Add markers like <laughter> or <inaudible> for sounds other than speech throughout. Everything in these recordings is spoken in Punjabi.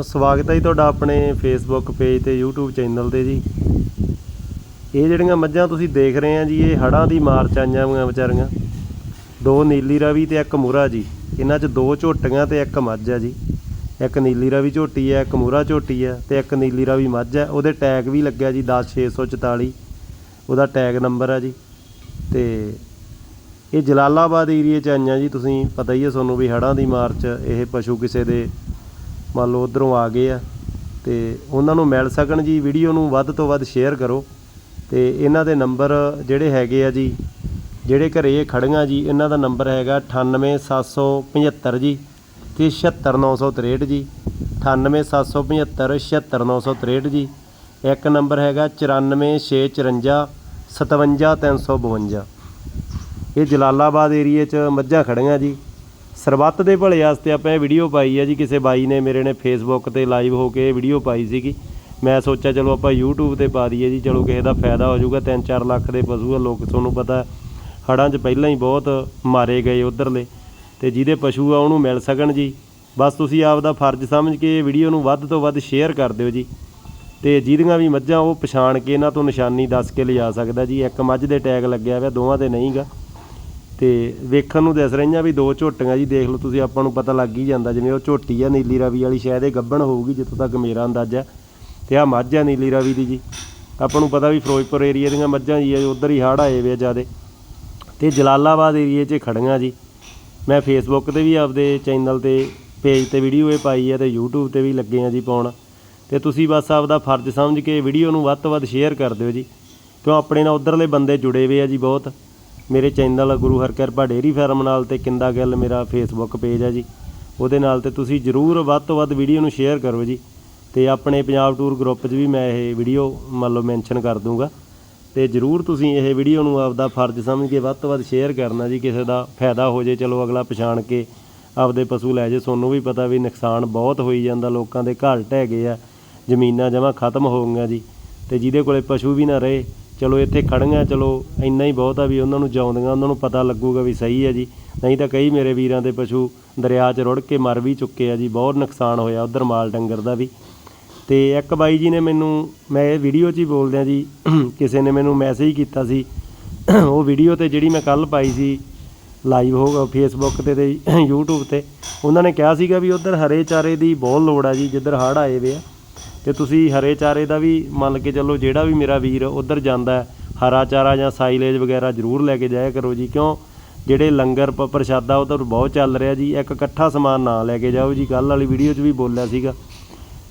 ਸਵਾਗਤ ਹੈ ਜੀ ਤੁਹਾਡਾ ਆਪਣੇ ਫੇਸਬੁੱਕ ਪੇਜ ਤੇ YouTube ਚੈਨਲ ਤੇ ਜੀ। ਇਹ ਜਿਹੜੀਆਂ ਮੱਝਾਂ ਤੁਸੀਂ ਦੇਖ ਰਹੇ ਆ ਜੀ, ਇਹ ਹੜਾਂ ਦੀ ਮਾਰ ਚ ਆਈਆਂ ਹੋਈਆਂ ਵਿਚਾਰੀਆਂ। ਦੋ ਨੀਲੀ ਰਵੀ ਤੇ ਇੱਕ ਮੂਰਾ ਜੀ। ਇਹਨਾਂ 'ਚ ਦੋ ਝੋਟੀਆਂ ਤੇ ਇੱਕ ਮੱਝ ਆ ਜੀ। ਇੱਕ ਨੀਲੀ ਰਵੀ ਝੋਟੀ ਹੈ ਇੱਕ ਮੂਰਾ ਝੋਟੀ ਹੈ ਤੇ ਇੱਕ ਨੀਲੀ ਰਵੀ ਮੱਝ ਹੈ ਉਹਦੇ ਟੈਗ ਵੀ ਲੱਗਿਆ ਜੀ 10644 ਉਹਦਾ ਟੈਗ ਨੰਬਰ ਆ ਜੀ। ਤੇ ਇਹ ਜਲਾਲਾਬਾਦ ਏਰੀਏ ਚ ਆਈਆਂ ਜੀ। ਤੁਸੀਂ ਪਤਾ ਹੀ ਹੈ ਤੁਹਾਨੂੰ ਵੀ ਹੜਾਂ ਦੀ ਮਾਰ ਚ ਇਹ ਪਸ਼ੂ ਕਿਸੇ ਦੇ ਮੰਨ ਲਓ ਉਧਰੋਂ ਆ ਗਏ ਆ ਅਤੇ ਉਹਨਾਂ ਨੂੰ ਮਿਲ ਸਕਣ ਜੀ। ਵੀਡੀਓ ਨੂੰ ਵੱਧ ਤੋਂ ਵੱਧ ਸ਼ੇਅਰ ਕਰੋ। ਅਤੇ ਇਹਨਾਂ ਦੇ ਨੰਬਰ ਜਿਹੜੇ ਹੈਗੇ ਆ ਜੀ, ਜਿਹੜੇ ਘਰੇ ਇਹ ਖੜੀਆਂ ਜੀ, ਇਹਨਾਂ ਦਾ ਨੰਬਰ ਹੈਗਾ 98775 ਜੀ ਤੇ 76963 ਜੀ। 98775 76963 ਜੀ। ਇੱਕ ਨੰਬਰ ਹੈਗਾ 94654 57352 ਇਹ ਜਲਾਲਾਬਾਦ ਏਰੀਏ 'ਚ ਮੱਝਾਂ ਖੜੀਆਂ ਜੀ। ਸਰਬੱਤ ਦੇ ਭਲੇ ਵਾਸਤੇ ਆਪਾਂ ਇਹ ਵੀਡੀਓ ਪਾਈ ਹੈ ਜੀ। ਕਿਸੇ ਬਾਈ ਨੇ ਮੇਰੇ ਨੇ ਫੇਸਬੁੱਕ ਤੇ ਲਾਈਵ ਹੋ ਕੇ ਇਹ ਵੀਡੀਓ ਪਾਈ ਸੀਗੀ। ਮੈਂ ਸੋਚਿਆ, ਚਲੋ ਆਪਾਂ YouTube ਤੇ ਪਾ ਦਈਏ ਜੀ। ਚਲੋ ਕਿਸੇ ਦਾ ਫਾਇਦਾ ਹੋ ਜਾਊਗਾ। 3-4 ਲੱਖ ਦੇ ਪਸ਼ੂ ਆ, ਲੋਕ ਤੁਹਾਨੂੰ ਪਤਾ ਹੜਾਂ 'ਚ ਪਹਿਲਾਂ ਹੀ ਬਹੁਤ ਮਾਰੇ ਗਏ ਉਧਰਲੇ। ਤੇ ਜਿਹਦੇ ਪਸ਼ੂ ਆ, ਉਹਨੂੰ ਮਿਲ ਸਕਣ ਜੀ। ਬਸ ਤੁਸੀਂ ਆਪ ਦਾ ਫਰਜ਼ ਸਮਝ ਕੇ ਇਹ ਵੀਡੀਓ ਨੂੰ ਵੱਧ ਤੋਂ ਵੱਧ ਸ਼ੇਅਰ ਕਰ ਦਿਓ ਜੀ। ਤੇ ਜਿਹਦੀਆਂ ਵੀ ਮੱਝਾਂ, ਉਹ ਪਛਾਣ ਕੇ ਇਹਨਾਂ ਤੋਂ ਨਿਸ਼ਾਨੀ ਦੱਸ ਕੇ ਲਿਜਾ ਸਕਦਾ ਜੀ। ਇੱਕ ਮੱਝ ਦੇ ਟੈਗ ਲੱਗਿਆ ਹੋਇਆ, ਦੋਵਾਂ ਦੇ ਨਹੀਂਗਾ। ਤੇ ਵੇਖਣ ਨੂੰ ਦਿਸ ਰਹੀਆਂ ਵੀ ਦੋ ਝੋਟੀਆਂ ਜੀ, ਦੇਖ ਲਓ ਤੁਸੀਂ, ਆਪਾਂ ਨੂੰ ਪਤਾ ਲੱਗ ਹੀ ਜਾਂਦਾ ਜਿਵੇਂ ਉਹ ਝੋਟੀ ਆ, ਨੀਲੀ ਰਵੀ ਵਾਲੀ, ਸ਼ਾਇਦ ਇਹ ਗੱਭਣ ਹੋਊਗੀ ਜਿੱਥੋਂ ਤੱਕ ਮੇਰਾ ਅੰਦਾਜ਼ਾ ਤੇ ਆ ਮੱਝ ਆ ਨੀਲੀ ਰਵੀ ਦੀ ਜੀ। ਆਪਾਂ ਨੂੰ ਪਤਾ ਵੀ ਫਿਰੋਜ਼ਪੁਰ ਏਰੀਆ ਦੀਆਂ ਮੱਝਾਂ ਜੀ ਆ ਉਧਰ ਹੀ ਹੜ੍ਹ ਆਏ ਵੇ ਆ ਜਿਆਦੇ। ਤੇ ਜਲਾਲਾਬਾਦ ਏਰੀਏ 'ਚ ਖੜੀਆਂ ਜੀ। ਮੈਂ ਫੇਸਬੁੱਕ ਤੇ ਵੀ ਆਪਦੇ ਚੈਨਲ ਤੇ ਪੇਜ ਤੇ ਵੀਡੀਓ ਇਹ ਪਾਈ ਹੈ ਤੇ YouTube ਤੇ ਵੀ ਲੱਗੇ ਆ ਜੀ ਪਾਉਣ। ਤੇ ਤੁਸੀਂ ਬਸ ਆਪਦਾ ਫਰਜ਼ ਸਮਝ ਕੇ ਵੀਡੀਓ ਨੂੰ ਵੱਧ ਤੋਂ ਵੱਧ ਸ਼ੇਅਰ ਕਰ ਦਿਓ ਜੀ। ਕਿਉਂ, ਆਪਣੇ ਨਾਲ ਉਧਰਲੇ ਬੰਦੇ ਜੁੜੇ ਹੋਏ ਆ ਜੀ ਬਹੁਤ। ਮੇਰੇ channel Guru Harkirpa dairy farm ਨਾਲ ਤੇ ਕਿੰਦਾ ਗਿੱਲ ਮੇਰਾ ਫੇਸਬੁੱਕ ਪੇਜ ਹੈ ਜੀ। ਉਹਦੇ ਨਾਲ ਤੇ ਤੁਸੀਂ ਜਰੂਰ ਵੱਧ ਤੋਂ ਵੱਧ ਵੀਡੀਓ ਨੂੰ ਸ਼ੇਅਰ ਕਰੋ ਜੀ। ਤੇ ਆਪਣੇ ਪੰਜਾਬ ਟੂਰ ਗਰੁੱਪ 'ਚ ਵੀ ਮੈਂ ਇਹ ਵੀਡੀਓ ਮੰਨ ਲਓ ਮੈਂਸ਼ਨ ਕਰ ਦੂੰਗਾ। ਤੇ ਜਰੂਰ ਤੁਸੀਂ ਇਹ ਵੀਡੀਓ ਨੂੰ ਆਪਦਾ ਫਰਜ਼ ਸਮਝ ਕੇ ਵੱਧ ਤੋਂ ਵੱਧ ਸ਼ੇਅਰ ਕਰਨਾ ਜੀ, ਕਿਸੇ ਦਾ ਫਾਇਦਾ ਹੋ ਜੇ, ਚਲੋ ਅਗਲਾ ਪਛਾਣ ਕੇ ਆਪਦੇ ਪਸ਼ੂ ਲੈ ਜੇ। ਤੁਹਾਨੂੰ ਵੀ ਪਤਾ ਵੀ ਨੁਕਸਾਨ ਬਹੁਤ ਹੋਈ ਜਾਂਦਾ, ਲੋਕਾਂ ਦੇ ਘਰ ਢਹਿ ਗਏ ਆ, ਜ਼ਮੀਨਾਂ ਜਮਾਂ ਖਤਮ ਹੋ ਗਈਆਂ ਜੀ। ਤੇ ਜਿਹਦੇ ਕੋਲੇ ਪਸ਼ੂ ਵੀ ਨਾ ਰਹੇ ਚਲੋ ਇੱਥੇ ਖੜੀਆਂ ਚਲੋ ਇੰਨਾ ਹੀ ਬਹੁਤ ਆ ਵੀ ਉਹਨਾਂ ਨੂੰ ਜਾਉਂਦੀਆਂ, ਉਹਨਾਂ ਨੂੰ ਪਤਾ ਲੱਗੂਗਾ ਵੀ ਸਹੀ ਹੈ ਜੀ। ਨਹੀਂ ਤਾਂ ਕਈ ਮੇਰੇ ਵੀਰਾਂ ਦੇ ਪਸ਼ੂ ਦਰਿਆ 'ਚ ਰੁੜ ਕੇ ਮਰ ਵੀ ਚੁੱਕੇ ਆ ਜੀ, ਬਹੁਤ ਨੁਕਸਾਨ ਹੋਇਆ ਉਧਰ ਮਾਲ ਡੰਗਰ ਦਾ ਵੀ। ਤੇ ਇੱਕ ਬਾਈ ਜੀ ਨੇ ਮੈਨੂੰ, ਮੈਂ ਇਹ ਵੀਡੀਓ 'ਚ ਹੀ ਬੋਲਦਿਆਂ ਜੀ, <clears throat> ਕਿਸੇ ਨੇ ਮੈਨੂੰ ਮੈਸੇਜ ਕੀਤਾ ਸੀ। ਉਹ ਵੀਡੀਓ ਤੇ ਜਿਹੜੀ ਮੈਂ ਕੱਲ ਪਾਈ ਸੀ ਲਾਈਵ ਹੋਗਾ ਫੇਸਬੁੱਕ ਤੇ ਤੇ <clears throat> YouTube ਤੇ, ਉਹਨਾਂ ਨੇ ਕਿਹਾ ਸੀਗਾ ਵੀ ਉਧਰ ਹਰੇ ਚਾਰੇ ਦੀ ਬਹੁਤ ਲੋੜ ਆ ਜੀ, ਜਿੱਧਰ ਹੜ੍ਹ ਆਏ ਵੇ ਆ। ਤੇ ਤੁਸੀਂ ਹਰੇ ਚਾਰੇ ਦਾ ਵੀ ਮੰਨ ਕੇ ਚੱਲੋ ਜਿਹੜਾ ਵੀ ਮੇਰਾ ਵੀਰ ਉਧਰ ਜਾਂਦਾ ਹਰਾ ਚਾਰਾ ਜਾਂ ਸਾਈਲੇਜ ਵਗੈਰਾ ਜ਼ਰੂਰ ਲੈ ਕੇ ਜਾਇਆ ਕਰੋ ਜੀ, ਕਿਉਂ? ਜਿਹੜੇ ਲੰਗਰ ਪ- ਪ੍ਰਸ਼ਾਦਾ ਉਹ ਤਾਂ ਬਹੁਤ ਚੱਲ ਰਿਹਾ ਜੀ, ਇੱਕ ਇਕੱਠਾ ਸਮਾਨ ਨਾ ਲੈ ਕੇ ਜਾਓ ਜੀ ਕੱਲ ਵਾਲੀ ਵੀਡੀਓ 'ਚ ਵੀ ਬੋਲਿਆ ਸੀਗਾ।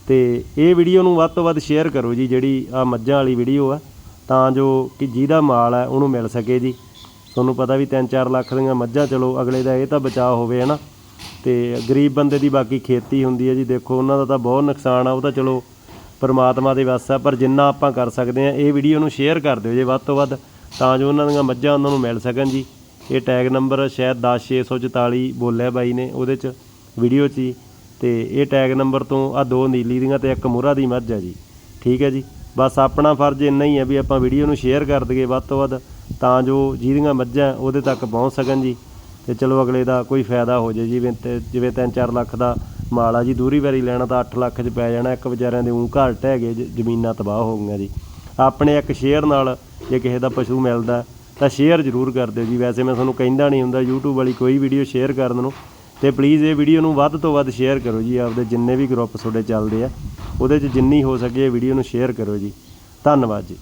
ਤੇ ਇਹ ਵੀਡੀਓ ਨੂੰ ਵੱਧ ਤੋਂ ਵੱਧ ਸ਼ੇਅਰ ਕਰੋ ਜੀ, ਜਿਹੜੀ ਆ ਮੱਝਾਂ ਵਾਲੀ ਵੀਡੀਓ ਆ, ਤਾਂ ਜੋ ਕਿ ਜਿਹਦਾ ਮਾਲ ਹੈ ਉਹਨੂੰ ਮਿਲ ਸਕੇ ਜੀ। ਤੁਹਾਨੂੰ ਪਤਾ ਵੀ 3-4 ਲੱਖ ਦੀਆਂ ਮੱਝਾਂ, ਚਲੋ ਅਗਲੇ ਦਾ ਇਹ ਤਾਂ ਬਚਾਅ ਹੋਵੇ, ਹਨਾ? ਤੇ ਗਰੀਬ ਬੰਦੇ ਦੀ ਬਾਕੀ ਖੇਤੀ ਹੁੰਦੀ ਹੈ ਜੀ, ਦੇਖੋ ਉਹਨਾਂ ਦਾ ਤਾਂ ਬਹੁਤ ਨੁਕਸਾਨ ਆ, ਉਹ ਤਾਂ ਚਲੋ ਪਰਮਾਤਮਾ ਦੇ ਵੱਸ ਆ, ਪਰ ਜਿੰਨਾ ਆਪਾਂ ਕਰ ਸਕਦੇ ਆ ਇਹ ਵੀਡੀਓ ਨੂੰ ਸ਼ੇਅਰ ਕਰ ਦਿਓ ਜੇ ਵੱਧ ਤੋਂ ਵੱਧ, ਤਾਂ ਜੋ ਉਹਨਾਂ ਦੀਆਂ ਮੱਝਾਂ ਉਹਨਾਂ ਨੂੰ ਮਿਲ ਸਕਣ ਜੀ। ਇਹ ਟੈਗ ਨੰਬਰ ਸ਼ਾਇਦ 10644 ਬੋਲਿਆ ਬਾਈ ਨੇ ਉਹਦੇ ਚ ਵੀਡੀਓ 'ਚ ਜੀ। ਤੇ ਇਹ ਟੈਗ ਨੰਬਰ ਤੋਂ ਆ ਦੋ ਨੀਲੀ ਦੀਆਂ ਤੇ ਇੱਕ ਮੁਰਾ ਦੀ ਮੱਝ ਆ ਜੀ। ਠੀਕ ਹੈ ਜੀ? ਬਸ ਆਪਣਾ ਫਰਜ਼ ਇੰਨਾ ਹੀ ਹੈ ਵੀ ਆਪਾਂ ਵੀਡੀਓ ਨੂੰ ਸ਼ੇਅਰ ਕਰ ਦਈਏ ਵੱਧ ਤੋਂ ਵੱਧ, ਤਾਂ ਜੋ ਜਿਹਦੀਆਂ ਮੱਝਾਂ ਉਹਦੇ ਤੱਕ ਪਹੁੰਚ ਸਕਣ ਜੀ। ਤੇ ਚਲੋ ਅਗਲੇ ਦਾ ਕੋਈ ਫਾਇਦਾ ਹੋ ਜੇ ਜਿਵੇਂ ਜਿਵੇਂ 3-4 ਲੱਖ ਦਾ ਮਾਲਾ ਜੀ, ਦੂਰੀ ਵਾਰੀ ਲੈਣਾ ਤਾਂ 8 ਲੱਖ 'ਚ ਪੈ ਜਾਣਾ, ਇੱਕ ਵਿਚਾਰਿਆਂ ਦੇ ਉਂ ਘਰ ਢਹਿ ਗਏ ਜ਼ਮੀਨਾਂ ਤਬਾਹ ਹੋ ਗਈਆਂ ਜੀ। ਆਪਣੇ ਇੱਕ ਸ਼ੇਅਰ ਨਾਲ ਜੇ ਕਿਸੇ ਦਾ ਪਸ਼ੂ ਮਿਲਦਾ, ਤਾਂ ਸ਼ੇਅਰ ਜ਼ਰੂਰ ਕਰ ਦਿਓ ਜੀ। ਵੈਸੇ ਮੈਂ ਤੁਹਾਨੂੰ ਕਹਿੰਦਾ ਨਹੀਂ ਹੁੰਦਾ, YouTube ਵਾਲੀ ਕੋਈ ਵੀਡੀਓ ਸ਼ੇਅਰ ਕਰਨ ਨੂੰ, ਤੇ ਪਲੀਜ਼ ਇਹ ਵੀਡੀਓ ਨੂੰ ਵੱਧ ਤੋਂ ਵੱਧ ਸ਼ੇਅਰ ਕਰੋ ਜੀ। ਆਪਦੇ ਜਿੰਨੇ ਵੀ ਗਰੁੱਪ ਤੁਹਾਡੇ ਚੱਲਦੇ ਆ, ਉਹਦੇ 'ਚ ਜਿੰਨੀ ਹੋ ਸਕੇ ਇਹ ਵੀਡੀਓ ਨੂੰ ਸ਼ੇਅਰ ਕਰੋ ਜੀ। ਧੰਨਵਾਦ ਜੀ।